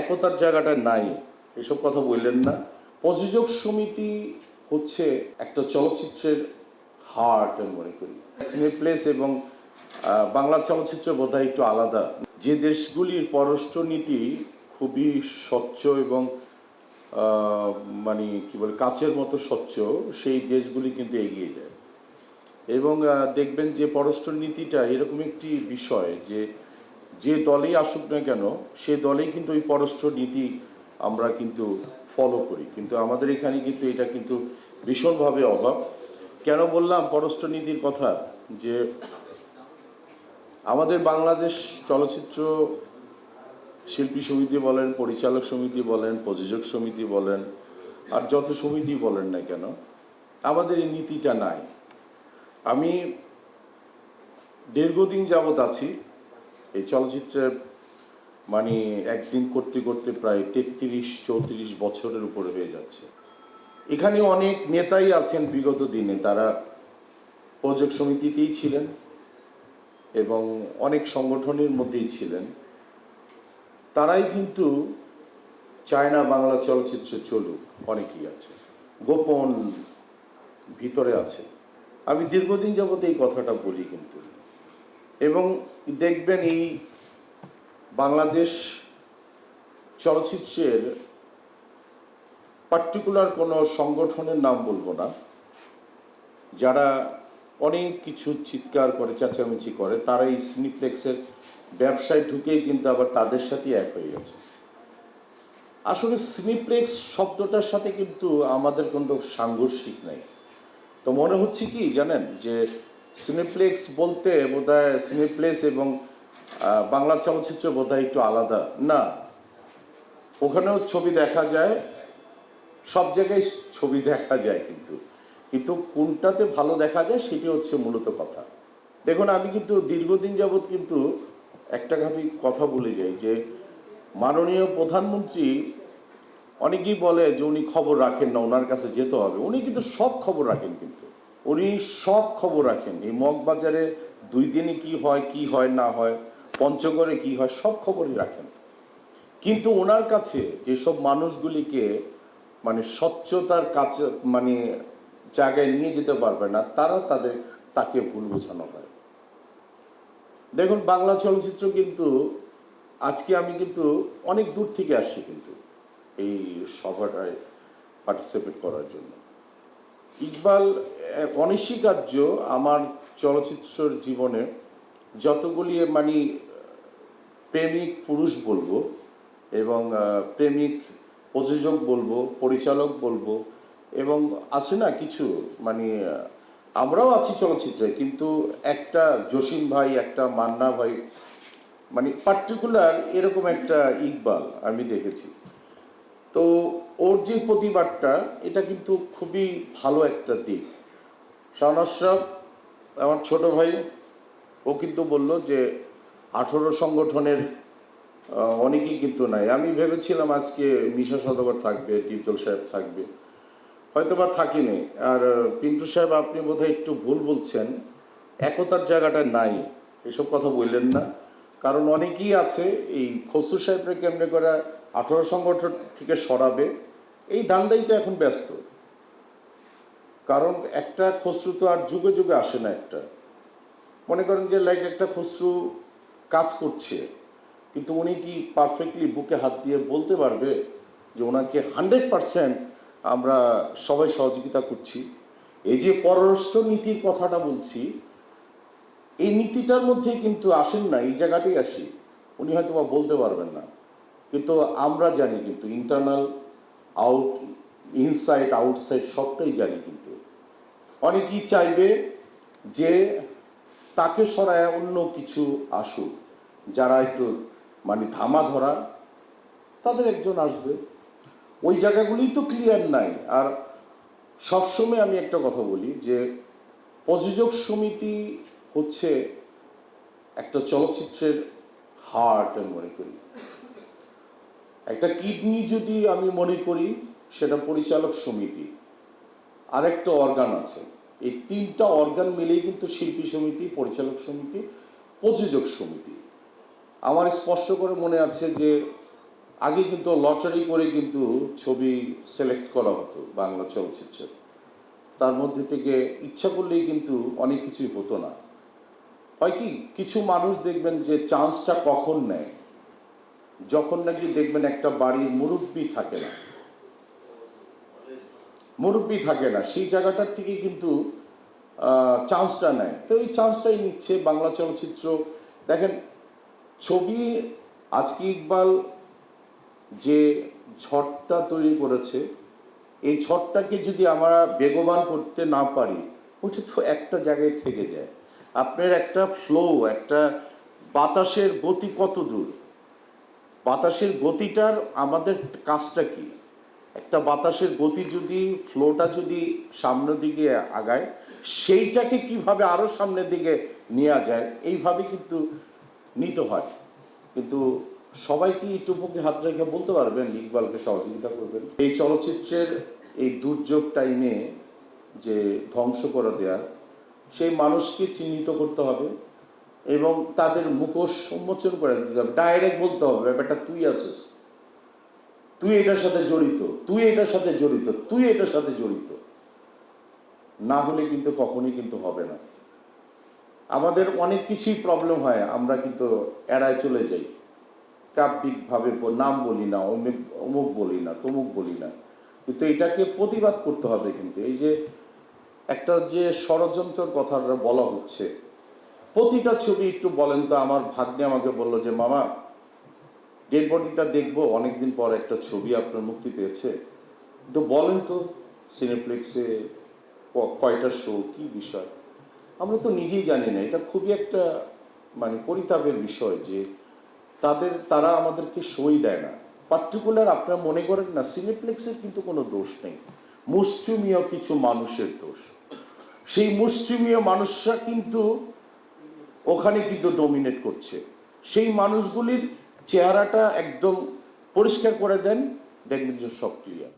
একতার জায়গাটা নাই। এসব কথা বললেন না। প্রযোজক সমিতি হচ্ছে একটা চলচ্চিত্রের হার্ট আমি মনে করি। সিনেপ্লেস এবং বাংলা চলচ্চিত্র বোধহয় একটু আলাদা। যে দেশগুলির পররাষ্ট্র নীতি খুবই স্বচ্ছ এবং মানে কি বলে, কাচের মতো স্বচ্ছ, সেই দেশগুলি কিন্তু এগিয়ে যায়। এবং দেখবেন যে পররাষ্ট্র নীতিটা এরকম একটি বিষয় যে যে দলেই আসুক না কেন, সে দলেই কিন্তু ওই পররাষ্ট্র নীতি আমরা কিন্তু ফলো করি। কিন্তু আমাদের এখানে কিন্তু এটা কিন্তু ভীষণভাবে অভাব। কেন বললাম পররাষ্ট্র নীতির কথা? যে আমাদের বাংলাদেশ চলচ্চিত্র শিল্পী সমিতি বলেন, পরিচালক সমিতি বলেন, প্রযোজক সমিতি বলেন, আর যত সমিতি বলেন না কেন, আমাদের এই নীতিটা নাই। আমি দীর্ঘদিন যাবৎ আছি এই চলচ্চিত্রের মানে একদিন করতে করতে প্রায় তেত্রিশ, চৌত্রিশ বছরের উপরে হয়ে যাচ্ছে। এখানে অনেক নেতাই আছেন বিগত দিনে। তারা প্রযোজক সমিতিতেই ছিলেন এবং অনেক সংগঠনের মধ্যেই ছিলেন। তারাই কিন্তু চায় না বাংলা চলচ্চিত্র চলুক, অনেকেই আছে। গোপন ভিতরে আছে। আমি দীর্ঘদিন যাবত এই কথাটা বলি কিন্তু। এবং দেখবেন এই বাংলাদেশ চলচ্চিত্রের পার্টিকুলার কোনো সংগঠনের নাম বলব না, যারা অনেক কিছু চিৎকার করে, চেঁচামেচি করে, তারা এই সিনিপ্লেক্সের ব্যবসায় ঢুকেই কিন্তু আবার তাদের সাথেই এক হয়ে গেছে। আসলে সিনিপ্লেক্স শব্দটার সাথে কিন্তু আমাদের কোনো সাংঘর্ষিক নাই। তো মনে হচ্ছে কি জানেন যে সিনেপ্লেক্স বলতে বোধহয় সিনেপ্লেক্স এবং বাংলা চলচ্চিত্র বোধহয় একটু আলাদা। না। ওখানেও ছবি দেখা যায়। সব জায়গায় ছবি দেখা যায় কিন্তু। কিন্তু কোনটাতে ভালো দেখা যায় সেটি হচ্ছে মূলত কথা। দেখুন, আমি কিন্তু দীর্ঘদিন যাবৎ কিন্তু একটা কথাই কথা বলে যাই যে, মাননীয় প্রধানমন্ত্রী অনেকেই বলে যে, উনি খবর রাখেন না, ওনার কাছে যেতে হবে। উনি কিন্তু সব খবর রাখেন কিন্তু। উনি সব খবর রাখেন। এই মগবাজারে দুই দিনে কি হয় কি হয়, না হয়, পঞ্চগড়ে কি হয়, সব খবরই রাখেন। কিন্তু ওনার কাছে যেসব মানুষগুলিকে মানে স্বচ্ছতার কাছে মানে জায়গায় নিয়ে যেতে পারবে না, তারা তাদের, তাকে ভুল বোঝানো হয়। দেখুন, বাংলা চলচ্চিত্র কিন্তু, আজকে আমি কিন্তু অনেক দূর থেকে আসি কিন্তু এই সভাটায় পার্টিসিপেট করার জন্য। ইকবাল এক অনস্বীকার্য আমার চলচ্চিত্র জীবনে যতগুলি মানে প্রেমিক পুরুষ বলব এবং প্রেমিক প্রযোজক বলব, পরিচালক বলব এবং আছে না কিছু মানে আমরাও আছি চলচ্চিত্রে, কিন্তু একটা জসিম ভাই, একটা মান্না ভাই মানে পার্টিকুলার এরকম একটা ইকবাল আমি দেখেছি। তো ওর যে প্রতিবাদটা, এটা কিন্তু খুবই ভালো একটা দিক। শাহনাজ আমার ছোট ভাই, ও কিন্তু বলল যে আঠেরো সংগঠনের অনেকেই কিন্তু নাই। আমি ভেবেছিলাম আজকে মিশা সদগর থাকবে ডিপজল সাহেব থাকবে। হয়তো বা থাকিনি। আর পিন্টু সাহেব, আপনি বোধহয় একটু ভুল বলছেন। একতার জায়গাটা নাই। এসব কথা বললেন না। কারণ অনেকেই আছে, এই খসরু সাহেবরা কেমনে করে আঠারো সংগঠন থেকে সরাবে, এই ধান্দাই তো এখন ব্যস্ত। কারণ একটা খসরু তো আর যুগে যুগে আসে না একটা। মনে করেন যে লাইক একটা খসরু কাজ করছে, কিন্তু উনি কি পারফেক্টলি বুকে হাত দিয়ে বলতে পারবে যে ওনাকে হান্ড্রেড পারসেন্ট আমরা সবাই সহযোগিতা করছি? এই যে পররাষ্ট্র নীতির কথাটা বলছি, এই নীতিটার মধ্যে কিন্তু আসেন না, এই জায়গাটাই আসি। উনি হয়তো বলতে পারবেন না। কিন্তু আমরা জানি কিন্তু ইন্টারনাল আউট ইনসাইড আউটসাইড সবটাই জানি কিন্তু। অনেকেই চাইবে যে তাকে সরায় অন্য কিছু আসুক। যারা একটু মানে ধামা ধরা তাদের একজন আসবে। ওই জায়গাগুলোই তো ক্লিয়ার নাই। আর সবসময় আমি একটা কথা বলি যে প্রযোজক সমিতি হচ্ছে একটা চলচ্চিত্রের হার্ট আমি মনে করি। একটা কিডনি যদি আমি মনে করি, সেটা পরিচালক সমিতি। আরেকটা অর্গান আছে। এই তিনটা অর্গান মিলেই কিন্তু শিল্পী সমিতি, পরিচালক সমিতি, প্রযোজক সমিতি। আমার স্পষ্ট করে মনে আছে যে, আগে কিন্তু লটারি করে কিন্তু ছবি সিলেক্ট করা হতো বাংলা চলচ্চিত্রে। তার মধ্যে থেকে ইচ্ছা করলেই কিন্তু অনেক কিছুই হতো না। হয় কি, কিছু মানুষ দেখবেন যে চান্সটা কখন নেয়? যখন নাকি দেখবেন একটা বাড়ির মুরব্বী থাকে না। মুরব্বী থাকে না, সেই জায়গাটার থেকে কিন্তু চান্সটা নেয়। তো এই চান্সটাই নিচ্ছে বাংলা চলচ্চিত্র। দেখেন, ছবি, আজকে ইকবাল যে ঝড়টা তৈরি করেছে, এই ঝড়টাকে যদি আমরা বেগবান করতে না পারি, ওটা তো একটা জায়গায় থেকে যায়। আপনার একটা ফ্লো একটা বাতাসের গতি কত দূর? বাতাসের গতিটার আমাদের কাজটা কি? একটা বাতাসের গতি যদি, ফ্লোটা যদি সামনের দিকে আগায়, সেইটাকে কীভাবে আরও সামনের দিকে নেওয়া যায়, এইভাবে কিন্তু নিতে হয়। কিন্তু সবাই কি টুপুকে হাত রেখে বলতে পারবেন, ইকবালকে সহযোগিতা করবেন? এই চলচ্চিত্রের এই দুর্যোগ টাইমে যে ধ্বংস করে দেয়া, সেই মানুষকে চিহ্নিত করতে হবে। এবং তাদের মুখোশ উন্মোচন করে দিতে হবে। ডাইরেক্ট বলতে হবে, ব্যাপারটা তুই আছিস। তুই এটার সাথে জড়িত, তুই এটার সাথে জড়িত, তুই এটার সাথে জড়িত। না হলে কিন্তু কখনই কিন্তু হবে না। আমাদের অনেক কিছুই প্রবলেম হয়, আমরা কিন্তু এড়ায় চলে যাই। কাব্যিকভাবে নাম বলি না, অমুক অমুক বলি না, তমুক বলি না। কিন্তু এটাকে প্রতিবাদ করতে হবে কিন্তু। এই যে একটা যে ষড়যন্ত্রের কথা বলা হচ্ছে প্রতিটা ছবি একটু বলেন তো, আমার ভাগ্নে আমাকে বলল যে, মামা ডেড বডিটা দেখব, অনেকদিন পর একটা ছবি আপনার মুক্তি পেয়েছে। তো বলেন তো সিনেপ্লেক্সে কয়টা শো কি বিষয়? আমরা তো নিজেই জানি না, এটা খুবই একটা মানে পরিতাপের বিষয় যে, তাদের, তারা আমাদেরকে সই দেয় না। পার্টিকুলার আপনারা মনে করেন না সিনেপ্লেক্সের কিন্তু কোনো দোষ নেই। মুষ্টিমীয় কিছু মানুষের দোষ। সেই মুষ্টিমীয় মানুষরা কিন্তু ওখানে কিন্তু ডোমিনেট করছে। সেই মানুষগুলির চেহারাটা একদম পরিষ্কার করে দেন দেখবেন যে সব ক্লিয়ার